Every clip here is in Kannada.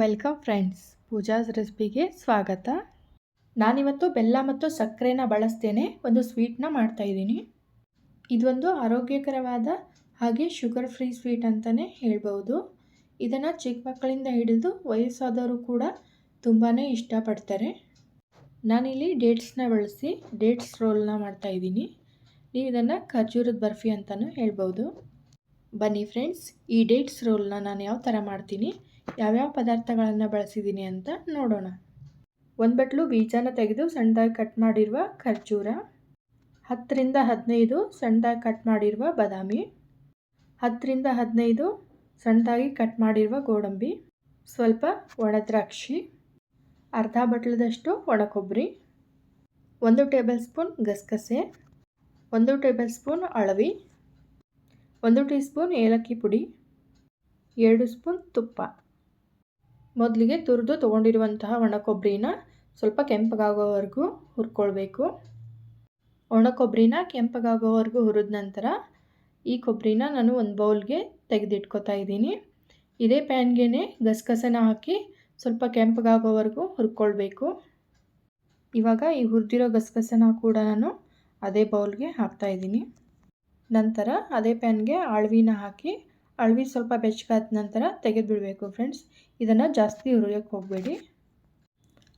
ವೆಲ್ಕಮ್ ಫ್ರೆಂಡ್ಸ್, ಪೂಜಾಸ್ ರೆಸಿಪಿಗೆ ಸ್ವಾಗತ. ನಾನಿವತ್ತು ಬೆಲ್ಲ ಮತ್ತು ಸಕ್ಕರೆನ ಬಳಸ್ತೇನೆ, ಒಂದು ಸ್ವೀಟ್ನ ಮಾಡ್ತಾಯಿದ್ದೀನಿ ಇದೊಂದು ಆರೋಗ್ಯಕರವಾದ ಹಾಗೆ ಶುಗರ್ ಫ್ರೀ ಸ್ವೀಟ್ ಅಂತಲೇ ಹೇಳ್ಬೋದು. ಇದನ್ನು ಚಿಕ್ಕ ಮಕ್ಕಳಿಂದ ಹಿಡಿದು ವಯಸ್ಸಾದವರು ಕೂಡ ತುಂಬಾ ಇಷ್ಟಪಡ್ತಾರೆ. ನಾನಿಲ್ಲಿ ಡೇಟ್ಸ್ನ ಬಳಸಿ ಡೇಟ್ಸ್ ರೋಲ್ನ ಮಾಡ್ತಾಯಿದ್ದೀನಿ ನೀವು ಇದನ್ನು ಖರ್ಜೂರದ ಬರ್ಫಿ ಅಂತಲೂ ಹೇಳ್ಬೋದು. ಬನ್ನಿ ಫ್ರೆಂಡ್ಸ್, ಈ ಡೇಟ್ಸ್ ರೋಲ್ನ ನಾನು ಯಾವ ಥರ ಮಾಡ್ತೀನಿ? ಯಾವ್ಯಾವ ಪದಾರ್ಥಗಳನ್ನು ಬಳಸಿದ್ದೀನಿ ಅಂತ ನೋಡೋಣ. ಒಂದು ಬಟ್ಲು ಬೀಜನ ತೆಗೆದು ಸಣ್ಣದಾಗಿ ಕಟ್ ಮಾಡಿರುವ ಖರ್ಜೂರ, ಹತ್ತರಿಂದ ಹದಿನೈದು ಸಣ್ಣದಾಗಿ ಕಟ್ ಮಾಡಿರುವ ಬಾದಾಮಿ, ಹತ್ತರಿಂದ ಹದಿನೈದು ಸಣ್ಣದಾಗಿ ಕಟ್ ಮಾಡಿರುವ ಗೋಡಂಬಿ, ಸ್ವಲ್ಪ ಒಣದ್ರಾಕ್ಷಿ ಅರ್ಧ ಬಟ್ಲದಷ್ಟು ಒಣ ಕೊಬ್ಬರಿ, ಒಂದು ಟೇಬಲ್ ಸ್ಪೂನ್ ಗಸಗಸೆ, ಒಂದು ಟೇಬಲ್ ಸ್ಪೂನ್ ಅಳವಿ, ಒಂದು ಟೀ ಸ್ಪೂನ್ ಏಲಕ್ಕಿ ಪುಡಿ, ಎರಡು ಸ್ಪೂನ್ ತುಪ್ಪ. ಮೊದಲಿಗೆ ತುರಿದು ತೊಗೊಂಡಿರುವಂತಹ ಒಣ ಕೊಬ್ಬರಿನ ಸ್ವಲ್ಪ ಕೆಂಪಗಾಗೋವರೆಗೂ ಹುರ್ಕೊಳ್ಬೇಕು. ಒಣ ಕೊಬ್ಬರಿನ ಕೆಂಪಗಾಗೋವರೆಗೂ ಹುರಿದ ನಂತರ ಈ ಕೊಬ್ಬರಿನ ನಾನು ಒಂದು ಬೌಲ್ಗೆ ತೆಗೆದಿಟ್ಕೊತಾ ಇದ್ದೀನಿ. ಇದೇ ಪ್ಯಾನ್ಗೆ ಗಸಗಸನ ಹಾಕಿ ಸ್ವಲ್ಪ ಕೆಂಪಗಾಗೋವರೆಗೂ ಹುರ್ಕೊಳ್ಬೇಕು. ಇವಾಗ ಈ ಹುರಿದಿರೋ ಗಸಗಸನ ಕೂಡ ನಾನು ಅದೇ ಬೌಲ್ಗೆ ಹಾಕ್ತಾಯಿದ್ದೀನಿ ನಂತರ ಅದೇ ಪ್ಯಾನ್ಗೆ ಆಳ್ವಿನ ಹಾಕಿ ಅಳವಿ ಸ್ವಲ್ಪ ಬೆಚ್ಚಗಾದ ನಂತರ ತೆಗೆದುಬಿಡಬೇಕು ಫ್ರೆಂಡ್ಸ್ ಇದನ್ನು ಜಾಸ್ತಿ ಹುರಿಯೋಕ್ಕೆ ಹೋಗಬೇಡಿ.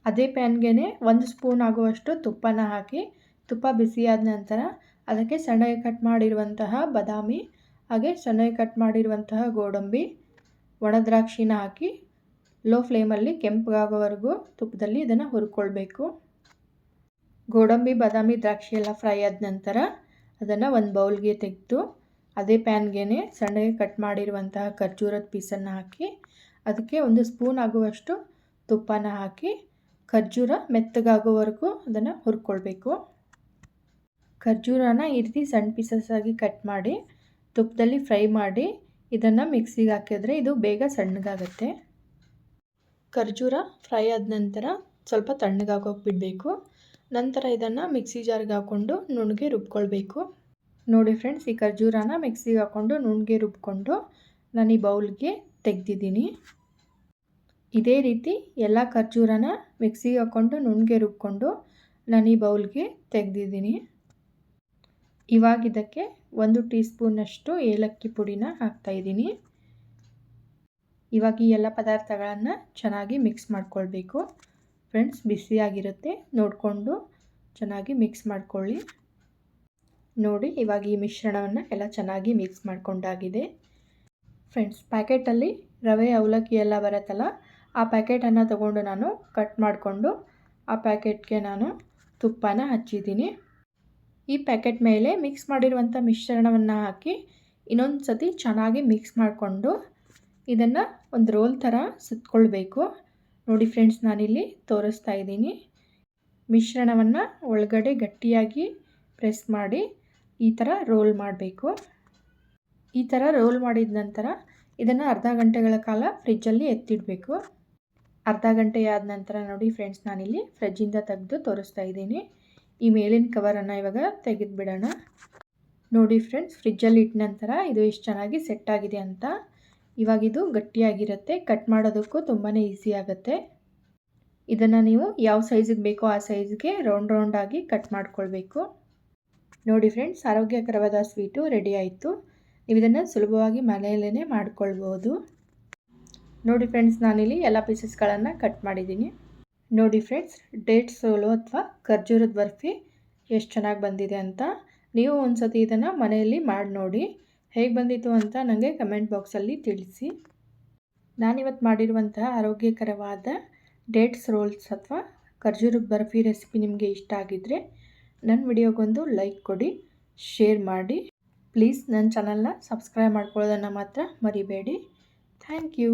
ಅದೇ ಪ್ಯಾನ್ಗೆ ಒಂದು ಸ್ಪೂನ್ ಆಗುವಷ್ಟು ತುಪ್ಪನ ಹಾಕಿ, ತುಪ್ಪ ಬಿಸಿಯಾದ ನಂತರ ಅದಕ್ಕೆ ಸಣ್ಣಗೆ ಕಟ್ ಮಾಡಿರುವಂತಹ ಬಾದಾಮಿ, ಹಾಗೆ ಸಣ್ಣಗೆ ಕಟ್ ಮಾಡಿರುವಂತಹ ಗೋಡಂಬಿ ಒಣದ್ರಾಕ್ಷಿನ ಹಾಕಿ ಲೋ ಫ್ಲೇಮಲ್ಲಿ ಕೆಂಪಗಾಗೋವರೆಗೂ ತುಪ್ಪದಲ್ಲಿ ಇದನ್ನು ಹುರ್ಕೊಳ್ಬೇಕು. ಗೋಡಂಬಿ, ಬಾದಾಮಿ, ದ್ರಾಕ್ಷಿ ಎಲ್ಲ ಫ್ರೈ ಆದ ನಂತರ ಅದನ್ನು ಒಂದು ಬೌಲ್ಗೆ ತೆಗೆದು ಅದೇ ಪ್ಯಾನ್ಗೆ ಸಣ್ಣಗೆ ಕಟ್ ಮಾಡಿರುವಂತಹ ಖರ್ಜೂರದ ಪೀಸನ್ನು ಹಾಕಿ, ಅದಕ್ಕೆ ಒಂದು ಸ್ಪೂನ್ ಆಗುವಷ್ಟು ತುಪ್ಪನ ಹಾಕಿ ಖರ್ಜೂರ ಮೆತ್ತಗಾಗೋವರೆಗೂ ಅದನ್ನು ಹುರ್ಕೊಳ್ಬೇಕು. ಖರ್ಜೂರನ ಈ ರೀತಿ ಸಣ್ಣ ಪೀಸಸ್ ಆಗಿ ಕಟ್ ಮಾಡಿ, ತುಪ್ಪದಲ್ಲಿ ಫ್ರೈ ಮಾಡಿ ಇದನ್ನು ಮಿಕ್ಸಿಗೆ ಹಾಕಿದ್ರೆ ಇದು ಬೇಗ ಸಣ್ಣಗಾಗತ್ತೆ. ಖರ್ಜೂರ ಫ್ರೈ ಆದ ನಂತರ ಸ್ವಲ್ಪ ತಣ್ಣಗಾಗೋಗಿ ಬಿಡಬೇಕು. ನಂತರ ಇದನ್ನು ಮಿಕ್ಸಿ ಜಾರ್ಗೆ ಹಾಕ್ಕೊಂಡು ನುಣ್ಣಗೆ ರುಬ್ಕೊಳ್ಬೇಕು. ನೋಡಿ ಫ್ರೆಂಡ್ಸ್ ಈ ಖರ್ಜೂರನ ಮಿಕ್ಸಿಗೆ ಹಾಕ್ಕೊಂಡು ನುಣ್ಣಗೆ ರುಬ್ಕೊಂಡು ನಾನು ಈ ಬೌಲ್ಗೆ ತೆಗೆದಿದ್ದೀನಿ. ಇದೇ ರೀತಿ ಎಲ್ಲ ಖರ್ಜೂರನ ಮಿಕ್ಸಿಗೆ ಹಾಕ್ಕೊಂಡು ನುಣ್ಣಗೆ ರುಬ್ಕೊಂಡು ನಾನು ಈ ಬೌಲ್ಗೆ ತೆಗೆದಿದ್ದೀನಿ. ಇವಾಗ ಇದಕ್ಕೆ ಒಂದು ಟೀ ಸ್ಪೂನಷ್ಟು ಏಲಕ್ಕಿ ಪುಡಿನ ಹಾಕ್ತಾಯಿದ್ದೀನಿ ಇವಾಗ ಈ ಎಲ್ಲ ಪದಾರ್ಥಗಳನ್ನು ಚೆನ್ನಾಗಿ ಮಿಕ್ಸ್ ಮಾಡ್ಕೊಳ್ಬೇಕು. ಫ್ರೆಂಡ್ಸ್ ಬಿಸಿಯಾಗಿರುತ್ತೆ, ನೋಡಿಕೊಂಡು ಚೆನ್ನಾಗಿ ಮಿಕ್ಸ್ ಮಾಡ್ಕೊಳ್ಳಿ. ನೋಡಿ, ಇವಾಗ ಈ ಮಿಶ್ರಣವನ್ನು ಎಲ್ಲ ಚೆನ್ನಾಗಿ ಮಿಕ್ಸ್ ಮಾಡ್ಕೊಂಡಾಗಿದೆ. ಫ್ರೆಂಡ್ಸ್ ಪ್ಯಾಕೆಟಲ್ಲಿ ರವೆ, ಅವಲಕ್ಕಿ ಎಲ್ಲ ಬರುತ್ತಲ್ಲ, ಆ ಪ್ಯಾಕೆಟನ್ನು ತಗೊಂಡು ನಾನು ಕಟ್ ಮಾಡಿಕೊಂಡು ಆ ಪ್ಯಾಕೆಟ್ಗೆ ನಾನು ತುಪ್ಪನ ಹಚ್ಚಿದ್ದೀನಿ. ಈ ಪ್ಯಾಕೆಟ್ ಮೇಲೆ ಮಿಕ್ಸ್ ಮಾಡಿರುವಂಥ ಮಿಶ್ರಣವನ್ನು ಹಾಕಿ ಇನ್ನೊಂದು ಸತಿ ಚೆನ್ನಾಗಿ ಮಿಕ್ಸ್ ಮಾಡಿಕೊಂಡು ಇದನ್ನು ಒಂದು ರೋಲ್ ಥರ ಸುತ್ಕೊಳ್ಬೇಕು. ನೋಡಿ ಫ್ರೆಂಡ್ಸ್ ನಾನಿಲ್ಲಿ ತೋರಿಸ್ತಾ ಇದ್ದೀನಿ. ಮಿಶ್ರಣವನ್ನು ಒಳಗಡೆ ಗಟ್ಟಿಯಾಗಿ ಪ್ರೆಸ್ ಮಾಡಿ ಈ ಥರ ರೋಲ್ ಮಾಡಬೇಕು. ಈ ಥರ ರೋಲ್ ಮಾಡಿದ ನಂತರ ಇದನ್ನು ಅರ್ಧ ಗಂಟೆಗಳ ಕಾಲ ಫ್ರಿಜ್ಜಲ್ಲಿ ಎತ್ತಿಡಬೇಕು. ಅರ್ಧ ಗಂಟೆ ಆದ ನಂತರ ನೋಡಿ ಫ್ರೆಂಡ್ಸ್, ನಾನಿಲ್ಲಿ ಫ್ರಿಜ್ಜಿಂದ ತೆಗೆದು ತೋರಿಸ್ತಾ ಇದ್ದೀನಿ. ಈ ಮೇಲಿನ ಕವರನ್ನು ಇವಾಗ ತೆಗೆದುಬಿಡೋಣ. ನೋಡಿ ಫ್ರೆಂಡ್ಸ್, ಫ್ರಿಜ್ಜಲ್ಲಿ ಇಟ್ಟ ನಂತರ ಇದು ಎಷ್ಟು ಚೆನ್ನಾಗಿ ಸೆಟ್ ಆಗಿದೆ ಅಂತ. ಇವಾಗ ಇದು ಗಟ್ಟಿಯಾಗಿರುತ್ತೆ. ಕಟ್ ಮಾಡೋದಕ್ಕೂ ತುಂಬಾ ಈಸಿ ಆಗುತ್ತೆ. ಇದನ್ನು ನೀವು ಯಾವ ಸೈಜಿಗೆ ಬೇಕೋ ಆ ಸೈಜ್ಗೆ ರೌಂಡ್ ರೌಂಡಾಗಿ ಕಟ್ ಮಾಡ್ಕೊಳ್ಬೇಕು. ನೋಡಿ ಫ್ರೆಂಡ್ಸ್ ಆರೋಗ್ಯಕರವಾದ ಸ್ವೀಟು ರೆಡಿ ಆಯಿತು. ನೀವು ಇದನ್ನು ಸುಲಭವಾಗಿ ಮನೆಯಲ್ಲೇ ಮಾಡ್ಕೊಳ್ಬೋದು. ನೋಡಿ ಫ್ರೆಂಡ್ಸ್ ನಾನಿಲ್ಲಿ ಎಲ್ಲ ಪೀಸಸ್ಗಳನ್ನು ಕಟ್ ಮಾಡಿದ್ದೀನಿ. ನೋಡಿ ಫ್ರೆಂಡ್ಸ್ ಡೇಟ್ ಸೋಲು ಅಥವಾ ಖರ್ಜೂರದ ಬರ್ಫಿ ಎಷ್ಟು ಚೆನ್ನಾಗಿ ಬಂದಿದೆ ಅಂತ ನೀವು ಒಂದು ಸತಿ ಇದನ್ನು ಮನೆಯಲ್ಲಿ ಮಾಡಿ ನೋಡಿ. ಹೇಗೆ ಬಂದಿತ್ತು ಅಂತ ನನಗೆ ಕಮೆಂಟ್ ಬಾಕ್ಸಲ್ಲಿ ತಿಳಿಸಿ. ನಾನಿವತ್ತು ಮಾಡಿರುವಂತಹ ಆರೋಗ್ಯಕರವಾದ ಡೇಟ್ಸ್ ರೋಲ್ಸ್ ಅಥವಾ ಖರ್ಜೂರದ ಬರ್ಫಿ ರೆಸಿಪಿ ನಿಮಗೆ ಇಷ್ಟ ಆಗಿದ್ದರೆ ನನ್ನ ವಿಡಿಯೋಗೊಂದು ಲೈಕ್ ಕೊಡಿ, ಶೇರ್ ಮಾಡಿ. ಪ್ಲೀಸ್ ನನ್ನ ಚಾನಲ್ನ ಸಬ್ಸ್ಕ್ರೈಬ್ ಮಾಡ್ಕೊಳ್ಳೋದನ್ನು ಮಾತ್ರ ಮರಿಬೇಡಿ. Thank you.